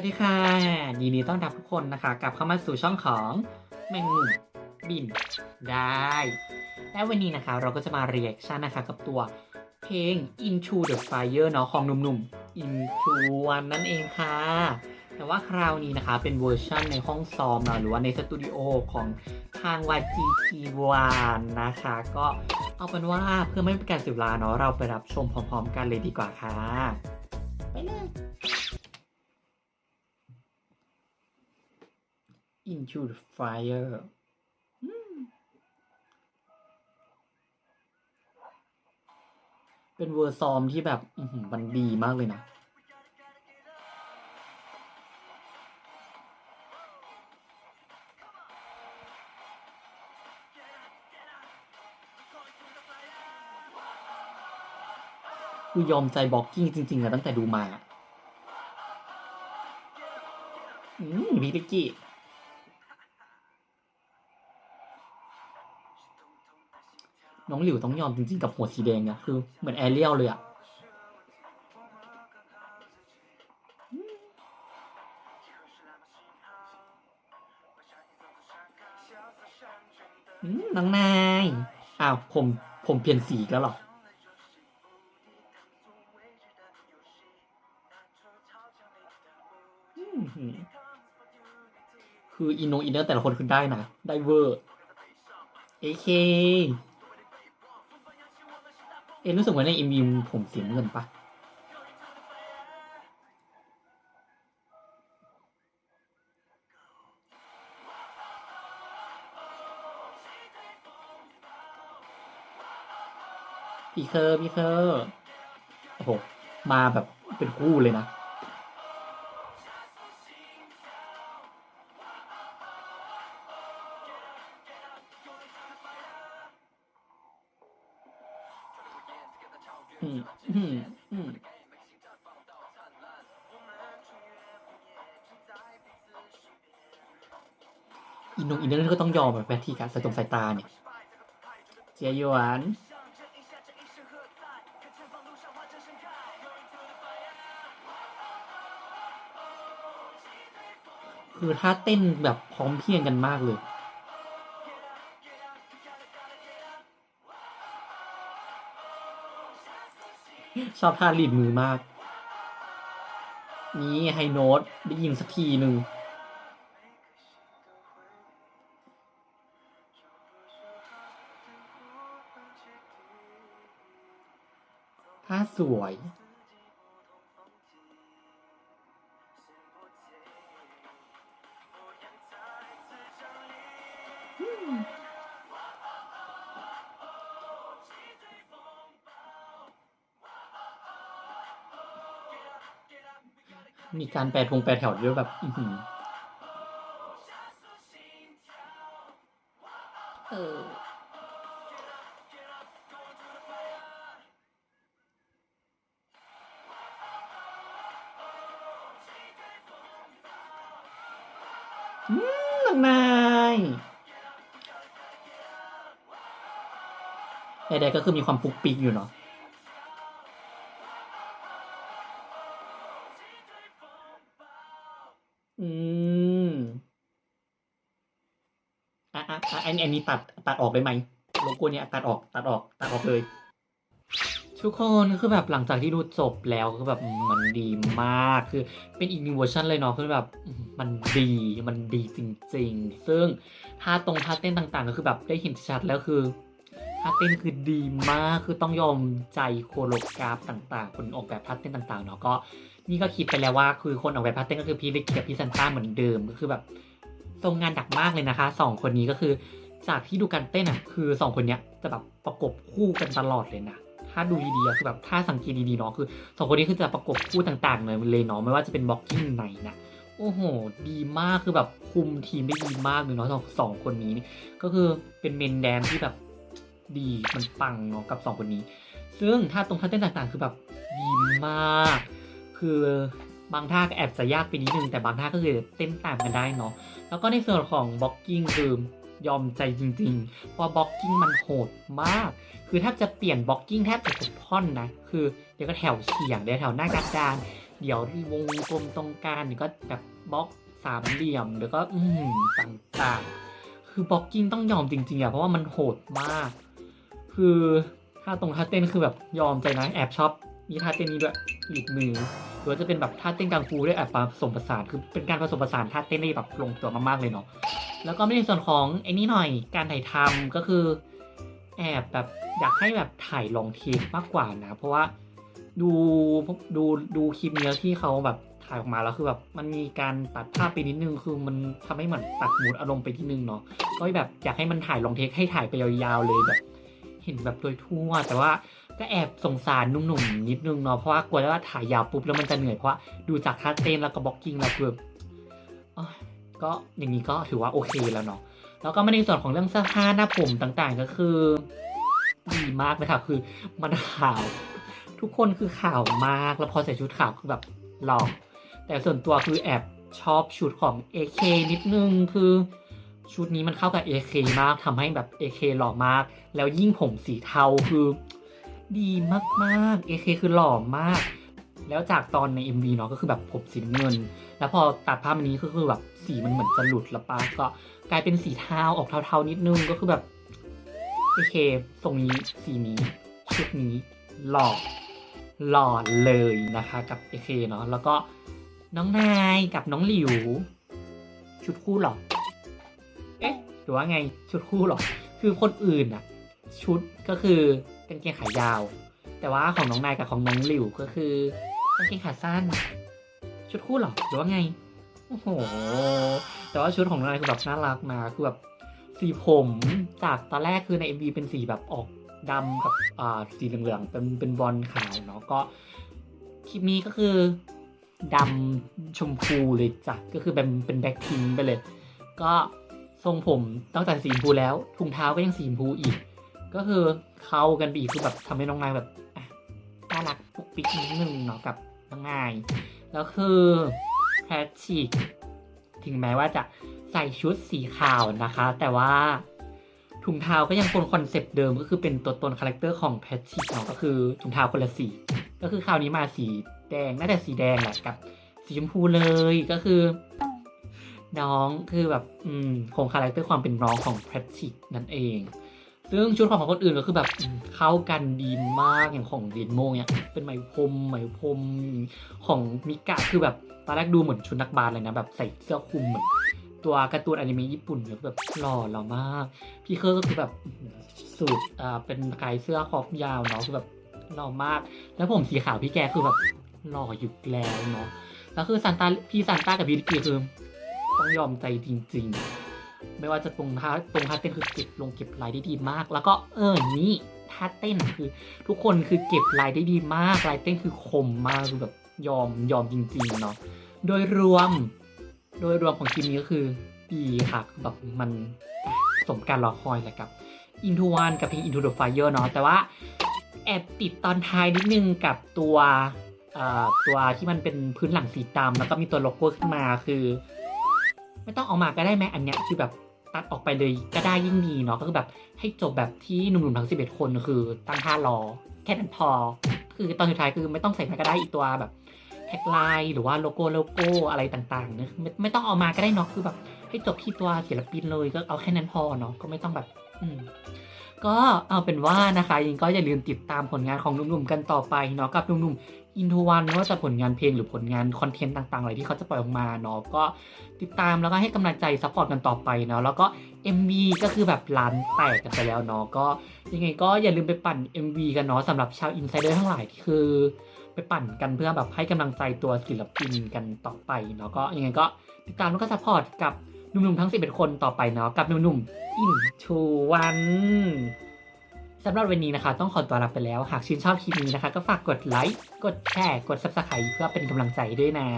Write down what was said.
วัสดีค่ะยินดีต้อนรับทุกคนนะคะกลับเข้ามาสู่ช่องของแมงมุมบินได้ และวันนี้นะคะเราก็จะมาเรียกชันนะคะกับตัวเพลง Into the Fire เนาะของหนุ่มๆ Into One นั่นเองค่ะ แต่ว่าคราวนี้นะคะเป็นเวอร์ชันในห้องซ้อมเนาะหรือว่าในสตูดิโอของทาง YGT1 นะคะ ก็เอาเป็นว่าเพื่อไม่เป็นการเสียเวลาเนาะเราไปรับชมพร้อม ๆ กันเลยดีกว่าค่ะ ไปเลย Into the Fire เป็นเวอร์ซอมที่แบบมันดีมากเลยนะ คือยอมใจบ็อกกิ้งจริงๆอะตั้งแต่ดูมาอืมพี่ติกกี้ น้องหลิวต้องยอมจริงๆกับหัวสีแดงอะคือเหมือนแอเรียลเลยอะน้องนาย อ้าว ผม ผมเปลี่ยนสีแล้วหรอ คืออินโนอินเนอร์แต่ละคนคือได้นะ ได้เวอร์ เอเค อ็นรู้สึกว่าในอิมวิมผมเสียเงินปะพี่เคอร์พี่เคอร์โอ้โหมาแบบเป็นคู่เลยนะ อืมอืมอืมอินโนอินเนอร์ก็ต้องยอมแบบแพทีการสายตรงสายตาเนี่ยเจียหยวนคือท่าเต้นแบบพร้อมเพรียงกันมากเลย ชอบท่ารีดมือมาก นี่ไฮโน้ตได้ยินสักทีหนึ่งท่าสวย มีการแปลทงแปลแถวด้วยแบบอือหือเอออืมน้องนายใดๆก็คือมีความปุกปิกอยู่เนาะ อันนี้อันนี้ตัดตัดออกได้ไหมโลโก้เนี้ยตัดออกตัดออกตัดออกเลย ทุกคนคือแบบหลังจากที่ดูจบแล้วคือแบบมันดีมากคือเป็นอีกหนึ่งเวอร์ชันเลยเนาะคือแบบมันดีมันดีจริง ๆ ซึ่งท่าตรงท่าเต้นต่างๆ ก็คือแบบได้เห็นชัดแล้วคือท่าเต้นคือดีมากคือต้องยอมใจโคโรกราฟต่างๆ คนออกแบบท่าเต้นต่างๆเนาะก็นี่ก็คิดไปแล้วว่าคือคนออกแบบท่าเต้นก็คือพี่ลิกกับพี่ซันต้าเหมือนเดิมก็คือแบบทรงงานดักมากเลยนะคะสองคนนี้ก็คือ จากที่ดูการเต้นอะคือสองคนเนี้ยจะแบบประกบคู่กันตลอดเลยนะถ้าดูดีๆอะคือแบบถ้าสังเกตดีๆเนาะคือสองคนนี้คือจะประกบคู่ต่างๆเลยเลยเนาะไม่ว่าจะเป็นบล็อกกิ้งไหนนะโอ้โห ดีมากคือแบบคุมทีมได้ดีมากเลยเนาะสองสองคนนี้นี่ก็คือเป็นเมนแดนที่แบบดีมันปังเนาะกับสองคนนี้ ซึ่งท่าตรงท่าเต้นต่างๆ คือแบบดีมาก คือบางท่าก็แอบจะยากไปนิดนึงแต่บางท่าก็คือเต้นตามกันได้เนาะแล้วก็ในส่วนของบล็อกกิ้งคือ ยอมใจจริงๆ เพราะบล็อกกิ้งมันโหดมาก คือถ้าจะเปลี่ยนบล็อกกิ้งแทบจะทุกท่อนนะ คือเดี๋ยวก็แถวเฉียง เดี๋ยวแถวหน้ากระดาน เดี่ยวที่วงกลมตรงกลางนี่ก็แบบบล็อกสามเหลี่ยมแล้วก็อืมต่างๆ คือบล็อกกิ้งต้องยอมจริงๆอะเพราะว่ามันโหดมาก คือท่าตรงท่าเต้นคือแบบยอมใจนะแอบชอบ มีท่าเต้นนี้ด้วยหลีกมือหรือว่าจะเป็นแบบท่าเต้นกังฟูด้วยแอบผสมผสานคือเป็นการผสมผสานท่าเต้นได้แบบลงตัวมากๆเลยเนาะแล้วก็ในส่วนของไอ้นี่หน่อยการถ่ายทำก็คือ แอบแบบอยากให้แบบถ่ายลองเทคมากกว่านะ เพราะว่าดูดูดูคลิปเนี้ยที่เขาแบบถ่ายออกมาแล้วคือแบบมันมีการตัดภาพไปนิดนึงคือมันทำให้เหมือนตัดมูดอารมณ์ไปที่นึงเนาะก็แบบอยากให้มันถ่ายลองเทคให้ถ่ายไปยาวๆเลยแบบ เห็นแบบโดยทั่วแต่ว่า ก็แอบสงสารหนุ่มๆนิดนึงเนาะเพราะว่ากลัวว่าถ่ายยาวปุ๊บแล้วมันจะเหนื่อยเพราะว่าดูจากท่าเต้นแล้วก็บล็อกกิ้งแล้วคือแบบอ้าวก็อย่างนี้ก็ถือว่าโอเคแล้วเนาะแล้วก็มาในส่วนของเรื่องเสื้อผ้าหน้าผมต่างๆ ก็คือดีมากเลยค่ะคือมันขาว ทุกคนคือขาวมากแล้วพอใส่ชุดขาวคือแบบหล่อแต่ส่วนตัวคือแอบชอบชุดของ AK นิดนึงคือชุดนี้มันเข้ากับ AK มากทำให้แบบ AK หล่อมาก แล้วยิ่งผมสีเทาคือ ดีมากๆ AK คือหล่อมาก แล้วจากตอนใน MV เนาะก็คือแบบผมสีเงิน แล้วพอตัดภาพอันนี้ก็คือแบบสีมันเหมือนจะหลุดล้วปะก็กลายเป็นสีเทาออกเทาๆนิดนึงก็คือแบบโอเคทรงนี้สีนี้ชุดนี้หล่อหล่อเลยนะคะกับเอเคเนาะแล้วก็น้องนายกับน้องหลิว ชุดคู่หรอ เอ๊ะหรือว่าไงชุดคู่หรอ คือคนอื่นอะชุดก็คือ กางเกงขายาว แต่ว่าของน้องนายกับของน้องหลิวก็คือกางเกงขาสั้น ชุดคู่หรอหรือว่าไง โอ้โห แต่ว่าชุดของนายคือแบบน่ารักมากคือแบบสีผมจากตอนแรกคือใน MV เป็นสีแบบออกดำกับอ่าสีเหลืองๆเป็นเป็นบอลขาวเนาะก็คลิปนี้ก็คือดำชมพูเลยจ้ะก็คือเป็นเป็นแบ็คพิงไปเลย ก็ทรงผมตั้งแต่สีชมพูแล้วถุงเท้าก็ยังสีชมพูอีก ก็คือเข้ากันไปอีคือแบบทำให้น้องนายแบบน่ารักปุกปิกนิดนึงเนาะกับน้องนายแล้วคือแพทชิกถึงแม้ว่าจะใส่ชุดสีขาวนะคะ แต่ว่าถุงเท้าก็ยังคงคอนเซปต์เดิมก็คือเป็นตัวตนคาแรคเตอร์ของแพทชิกเนาะก็คือถุงเท้าคนละสีก็คือคราวนี้มาสีแดงน่าจะสีแดงแหละกับสีชมพูเลยก็คือ น้องคือแบบอืมคงคาแรคเตอร์ความเป็นน้องของแพทริกนั่นเอง ซึ่งชุดของคนอื่นก็คือแบบเข้ากันดีมากอย่างของเรนโมเนี่ยเป็นไหมพรมไหมพรมของมิกะคือแบบตอนแรกดูเหมือนชุดนักบาสเลยนะแบบใส่เสื้อคลุมเหมือนตัวการ์ตูนอนิเมะญี่ปุ่นเลยแบบหล่อหล่อมาก พี่เคอร์ก็คือแบบสูตรอ่าเป็นกายเสื้อคอยาวเนาะคือแบบหล่อมาก แล้วผมสีขาวพี่แกคือแบบหล่ออยู่แล้วเนาะแล้วคือซานตาพี่ซานตากับพี่ลิกกี้คือต้องยอมใจจริง ๆ ไม่ว่าจะตรงท่าตรงท่าเต้นคือเก็บลงเก็บลายได้ดีมาก แล้วก็เออนี่ท่าเต้นคือทุกคนคือเก็บลายได้ดีมากลายเต้นคือคมมากคือแบบยอมยอมจริงๆเนาะโดยรวม โดยรวมของคลิปนี้ก็คือดีค่ะแบบมันสมการรอคอยแหละกับ Into One กับเพลง Into the Fire เนาะแต่ว่าแอบติดตอนท้ายนิดนึงกับตัวตัวที่มันเป็นพื้นหลังสีดำแล้วก็มีตัวโลโก้ขึ้นมาคือ ไม่ต้องเออกมาก็ได้ไหมอันเนี้ยคือแบบตัดออกไปเลยก็ได้ยิ่งดีเนาะก็คือแบบให้จบแบบที่หนุ่มๆทั้ง 11 คนคือตั้งท่ารอแค่นั้นพอ คือตอนสุดท้ายคือไม่ต้องใส่มาก็ได้อีกตัวแบบแท็กไลน์หรือว่าโลโก้โลโก้อะไรต่างๆเนี่ยไม่ไม่ต้องเอามาก็ได้เนาะคือแบบให้จบที่ตัวศิลปินเลยก็เอาแค่นั้นพอเนาะก็ไม่ต้องแบบ อืมก็เอาเป็นว่านะคะยังก็อย่าลืมติดตามผลงานของหนุ่มๆกันต่อไปเนาะกับหนุ่มๆ อินทวันไม่ว่าจะผลงานเพลงหรือผลงานคอนเทนต์ต่างๆอะไรที่เขาจะปล่อยออกมาเนาะก็ติดตามแล้วก็ให้กำลังใจซัพพอร์ตกันต่อไปเนาะแล้วก็ MV ก็คือแบบล้านแตกกันไปแล้วเนาะก็ยังไงก็อย่าลืมไปปั่น MV กันเนาะสำหรับชาวอินไซเดอร์ทั้งหลายที่คือไปปั่นกันเพื่อแบบให้กำลังใจตัวศิลปินกันต่อไปเนาะก็ยังไงก็ติดตามแล้วก็ซัพพอร์ตกับหนุ่มๆทั้ง 11 คนต่อไปเนาะกับหนุ่มๆ Into One สำหรับวันนี้นะคะ ต้องขอตัวลาไปแล้ว หากชื่นชอบคลิปนี้นะคะ ก็ฝากกดไลค์ กดแชร์ กด Subscribe เพื่อเป็นกำลังใจด้วยนะ